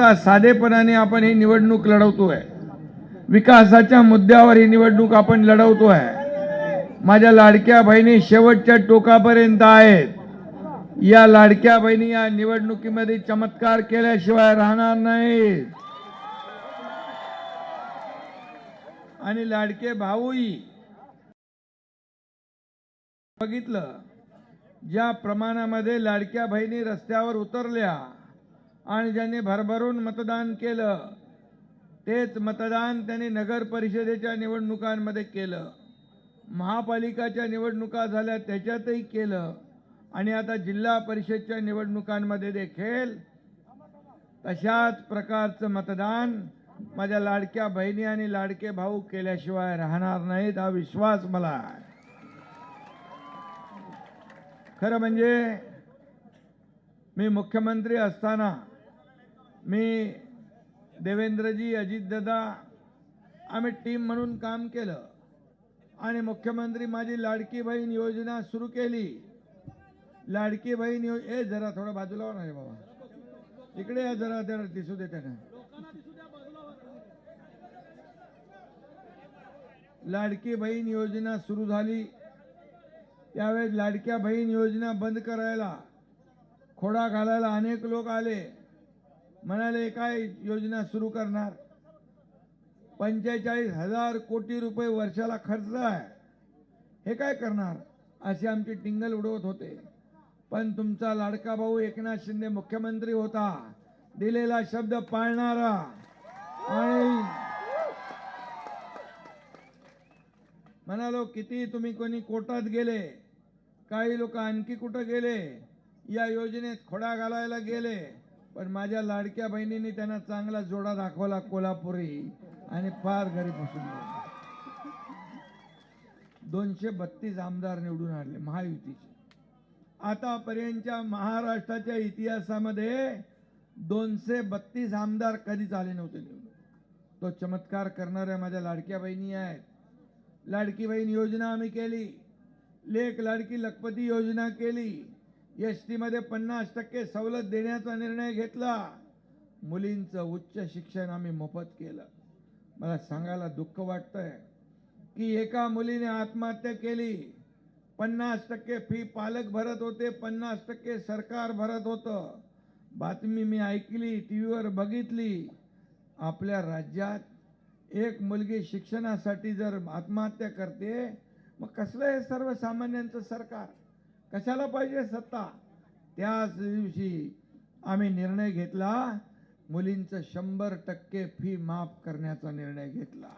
करता साधेपणाने आपण ही निवडणूक लढवतोय. विकासाच्या मुद्द्यावर ही निवडणूक आपण लढवतोय. माझ्या लाडक्या बहिणी शेवटच्या टोकापर्यंत आहेत. या लाडक्या बहिणी या निवडणुकीमध्ये चमत्कार केल्याशिवाय राहणार नाहीत. आणि लाडके भाऊही बघितलं ज्या प्रमाणामध्ये लाडक्या बहिणी रस्त्यावर उतरल्या आणि ज्यांनी भरभरून मतदान केलं तेच मतदान त्यांनी नगर परिषदेच्या निवडणुकांमध्ये केलं. महापालिकाच्या निवडणुका झाल्या त्याच्यातही केलं. आणि आता जिल्हा परिषदच्या निवडणुकांमध्ये देखील तशाच प्रकारचं मतदान माझ्या लाडक्या बहिणी आणि लाडके भाऊ केल्याशिवाय राहणार नाहीत हा विश्वास मला आहे. खरं म्हणजे मी मुख्यमंत्री असताना मी देवेंद्रजी अजितदादा आम्ही टीम म्हणून काम केलं. आणि मुख्यमंत्री माझी लाडकी बहीण योजना सुरू केली. लाडकी बहीण यो ए जरा थोडं बाजूला हो ना बाबा. इकडे या जरा जरा दिसू दे त्यांना लाडकी बहीण योजना सुरू झाली. त्यावेळेस लाडक्या बहीण योजना बंद करायला खोडा घालायला अनेक लोक आले. म्हणाले काय योजना सुरू करणार? पंचेचाळीस हजार कोटी रुपये वर्षाला खर्च आहे. हे काय करणार? असे आमची टिंगल उडवत होते. पण तुमचा लाडका भाऊ एकनाथ शिंदे मुख्यमंत्री होता. दिलेला शब्द पाळणारा. आणि म्हणालो किती तुम्ही कोणी कोर्टात गेले? काही लोक आणखी कुठं गेले? या योजनेत खोडा घालायला गेले. पण माझ्या लाडक्या बहिणींनी त्यांना चांगला जोडा दाखवला कोल्हापुरी आणि फार घरी बसून दोनशे बत्तीस आमदार निवडून आणले महायुतीचे. आतापर्यंतच्या महाराष्ट्राच्या इतिहासामध्ये दोनशे बत्तीस आमदार कधीच आले नव्हते निवडून. तो चमत्कार करणाऱ्या माझ्या लाडक्या बहिणी आहेत. लाडकी बहीण योजना आम्ही केली. लेख लाडकी लखपती योजना केली. एस टीमध्ये पन्नास टक्के सवलत देण्याचा निर्णय घेतला. मुलींचं उच्च शिक्षण आम्ही मोफत केलं. मला सांगायला दुःख वाटतंय की एका मुलीने आत्महत्या केली. पन्नास टक्के फी पालक भरत होते पन्नास टक्के सरकार भरत होतं. बातमी मी ऐकली टी व्हीवर बघितली. आपल्या राज्यात एक मुलगी शिक्षणासाठी जर आत्महत्या करते मग कसलं हे सर्वसामान्यांचं सरकार? कशाला पाहिजे सत्ता? त्याच दिवशी आम्ही निर्णय घेतला मुलींचं शंभर टक्के फी माफ करण्याचा निर्णय घेतला.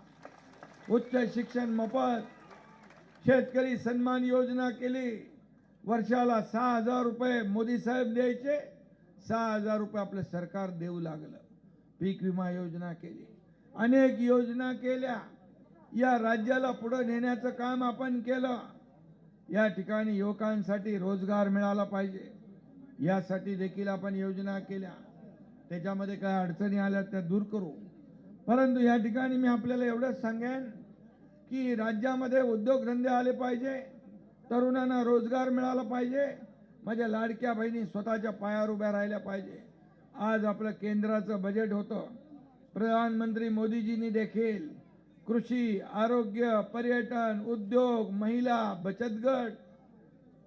उच्च शिक्षण मोफत शेतकरी सन्मान योजना केली. वर्षाला सहा हजार रुपये मोदी साहेब द्यायचे सहा हजार रुपये आपलं सरकार देऊ लागलं. पीक विमा योजना केली. अनेक योजना केल्या. या राज्याला पुढं नेण्याचं काम आपण केलं. या ठिकाणी युवकांसाठी रोजगार मिळाला पाहिजे. यासाठी देखील आपण योजना केल्या. त्याच्यामध्ये काय अडचणी आल्या त्या दूर करू. परंतु या ठिकाणी मी आपल्याला एवढंच सांगेन की राज्यामध्ये उद्योगधंदे आले पाहिजे. तरुणांना रोजगार मिळाला पाहिजे. माझ्या लाडक्या बहिणी स्वतःच्या पायावर उभ्या राहिल्या पाहिजे. आज आपलं केंद्राचं बजेट होतं. प्रधानमंत्री मोदीजींनी देखील कृषी आरोग्य पर्यटन उद्योग महिला बचत गट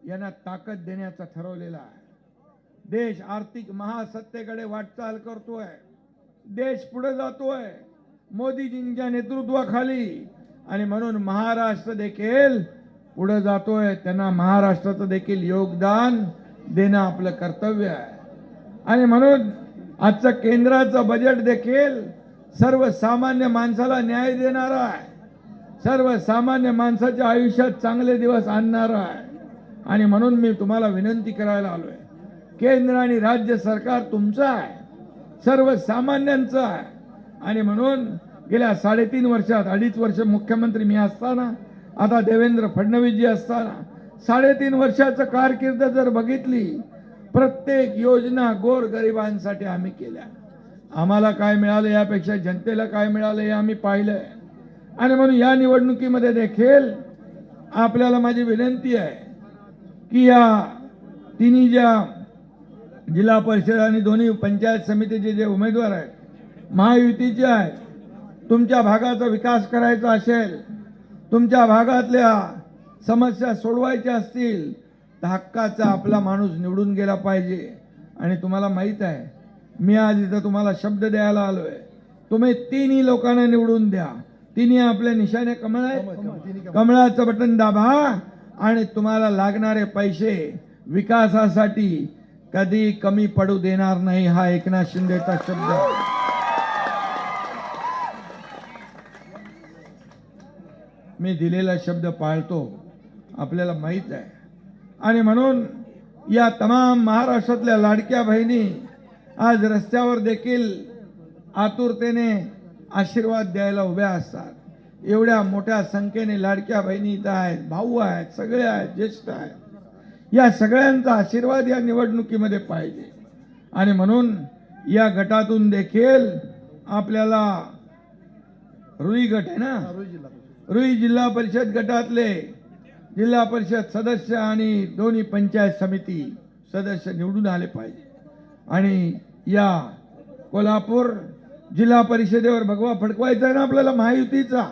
यांना ताकद देण्याचा ठरवलेला आहे. देश आर्थिक महासत्तेकडे वाटचाल करतोय. देश पुढे जातोय. मोदीजींच्या नेतृत्वाखाली आणि म्हणून महाराष्ट्र देखील पुढे जातोय. त्यांना महाराष्ट्राचं देखील योगदान देणं आपलं कर्तव्य आहे. आणि म्हणून आजचं केंद्राचं बजेट देखील सर्वसामान्य माणसाला न्याय देणारा आहे. सर्वसामान्य माणसाच्या आयुष्यात चांगले दिवस आणणारा आहे. आणि म्हणून मी तुम्हाला विनंती करायला आलो आहे केंद्र आणि राज्य सरकार तुमचं आहे. सर्वसामान्यांचं आहे. आणि म्हणून गेल्या साडेतीन वर्षात अडीच वर्ष मुख्यमंत्री मी असताना आता देवेंद्र फडणवीसजी असताना साडेतीन वर्षाचं कारकीर्द जर बघितली प्रत्येक योजना गोर गरिबांसाठी आम्ही केल्या. आम्हाला काय मिळालं यापेक्षा जनतेला काय मिळालं हे आम्ही पाहिलंय. आणि म्हणून या निवडणुकीमध्ये देखील आपल्याला माझी विनंती आहे की या तिन्ही ज्या जिल्हा परिषद आणि दोन्ही पंचायत समितीचे जे उमेदवार आहेत महायुतीचे आहेत तुमच्या भागाचा विकास करायचा असेल तुमच्या भागातल्या समस्या सोडवायच्या असतील तर हक्काचा आपला माणूस निवडून गेला पाहिजे. आणि तुम्हाला माहीत आहे मी आज इथं तुम्हाला शब्द द्यायला आलोय. तुम्ही तिन्ही लोकांना निवडून द्या. तिन्ही आपल्या निशाने कमळ आहेत. कमळाचं बटन दाबा आणि तुम्हाला लागणारे पैसे विकासासाठी कधी कमी पडू देणार नाही हा एकनाथ शिंदेचा शब्द. आहे. मी दिलेला शब्द पाळतो. आपल्याला माहीत आहे. आणि म्हणून या तमाम महाराष्ट्रातल्या लाडक्या बहिणी आज रस्त्यावर देखील आतुरतेने आशीर्वाद द्यायला उभ्या असतात. एवढ्या मोठ्या संख्येने लाडक्या बहिणी इथं आहेत भाऊ आहेत सगळे आहेत ज्येष्ठ आहेत. या सगळ्यांचा आशीर्वाद या निवडणुकीमध्ये पाहिजे. आणि म्हणून या गटातून देखील आपल्याला रुई गट आहे ना? रुई जिल्हा परिषद गटातले जिल्हा परिषद सदस्य आणि दोन्ही पंचायत समिती सदस्य निवडून आले पाहिजे. आणि या कोल्हापूर जिल्हा परिषदेवर भगवा फडकवायचा आहे ना आपल्याला महायुतीचा?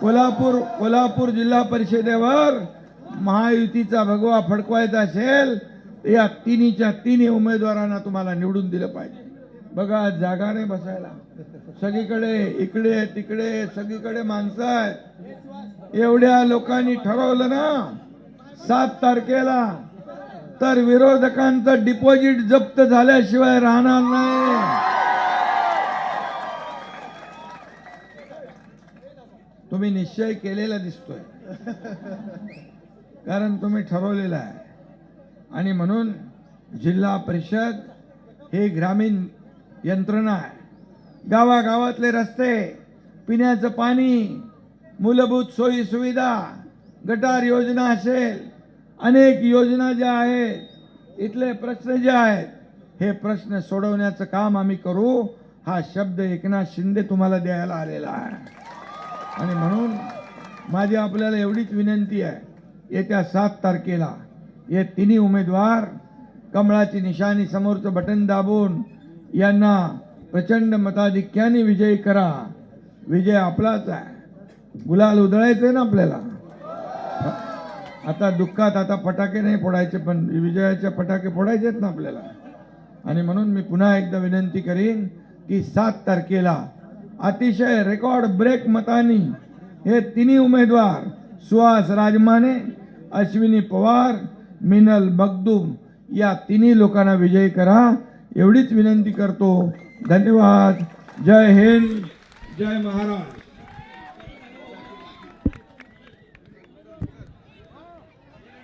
कोल्हापूर कोल्हापूर जिल्हा परिषदेवर महायुतीचा भगवा फडकवायचा असेल तर या तिन्हीच्या तिन्ही उमेदवारांना तुम्हाला निवडून दिलं पाहिजे. बघा जागा नाही बसायला. सगळीकडे इकडे तिकडे सगळीकडे माणसं आहेत. एवढ्या लोकांनी ठरवलं ना सात तारखेला तर विरोधकांचं डिपॉझिट जप्त झाल्याशिवाय राहणार नाही. तुम्ही निश्चय केलेला दिसतोय. कारण तुम्ही ठरवलेलं आहे. आणि म्हणून जिल्हा परिषद हे ग्रामीण यंत्रणा आहे. गावागावातले रस्ते पिण्याचं पाणी मूलभूत सोयी सुविधा गटार योजना असेल अनेक योजना ज्या आहेत इथले प्रश्न जे आहेत हे प्रश्न सोडवण्याचं काम आम्ही करू. हा शब्द एकनाथ शिंदे तुम्हाला द्यायला आलेला आहे. आणि म्हणून माझी आपल्याला एवढीच विनंती आहे येत्या सात तारखेला हे तिन्ही उमेदवार कमळाची निशाणी समोरचं बटन दाबून यांना प्रचंड मताधिक्याने विजयी करा. विजय आपलाच आहे. गुलाल उधळायचं आहे ना आपल्याला? आता दुःखात आता फटाके नाही फोडायचे पण विजयाचे फटाके फोडायचेत ना आपल्याला. आणि म्हणून मी पुन्हा एकदा विनंती करीन की सात तारखेला अतिशय रेकॉर्ड ब्रेक मतांनी हे तिन्ही उमेदवार सुहास राजमाने अश्विनी पवार मिनल बगदूम या तिन्ही लोकांना विजयी करा. एवढीच विनंती करतो. धन्यवाद. जय हिंद. जय महाराज.